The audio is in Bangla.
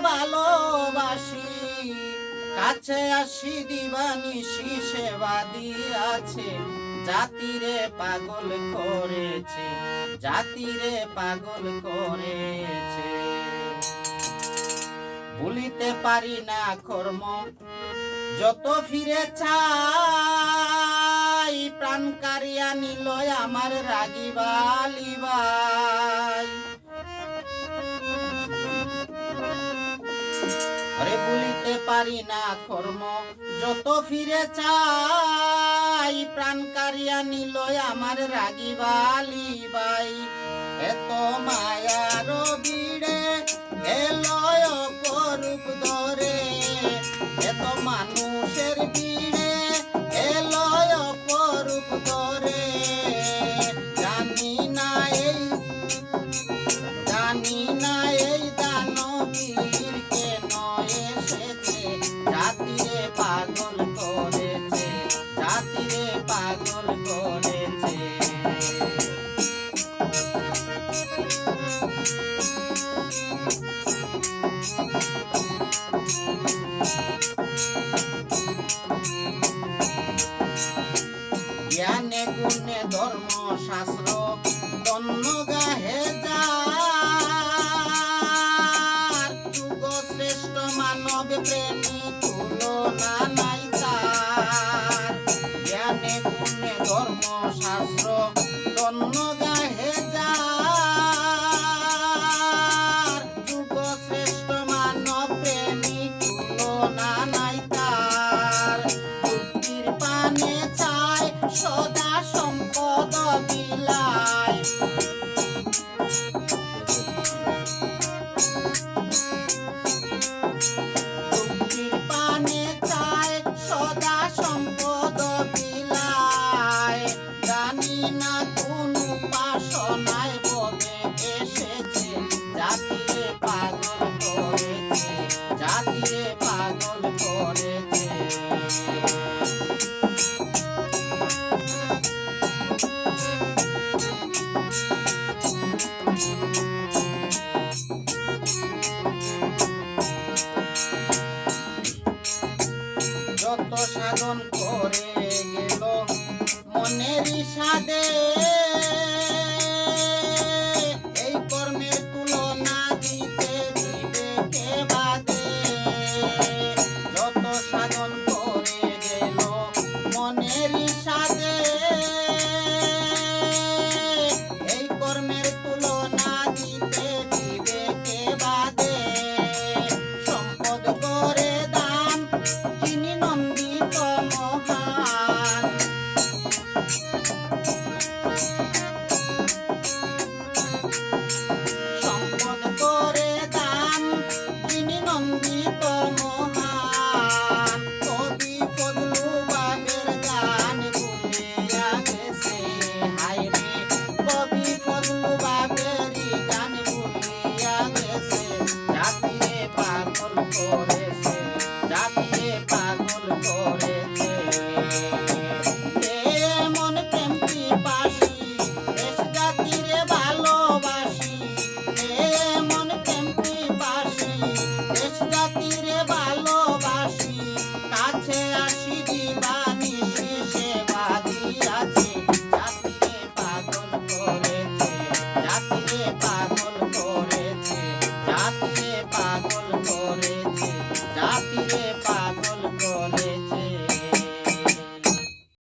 ভালোবাসি। কাছে আসি দিবানি শিষে আছে। জাতিরে পাগল করেছে, জাতিরে পাগল করেছে। ভুলিতে পারি না কর্ম, যত ফিরে চাই প্রাণ কারিয়া নিল আমার রাগি বালিবাই আরে বলিতে পারি না কর্ম। যত ফিরে চাই, প্রাণ কারিয়া নিল আমার রাগি বালি বাই। এত মায়ার বিড়ে এলয় করুক জ্ঞানে গুণে ধর্ম শাস্ত্র তন্ন গাহে যুগ শ্রেষ্ঠ মানব প্রেমী তুলনা সাধন করে গেল। মনের সাদে wanna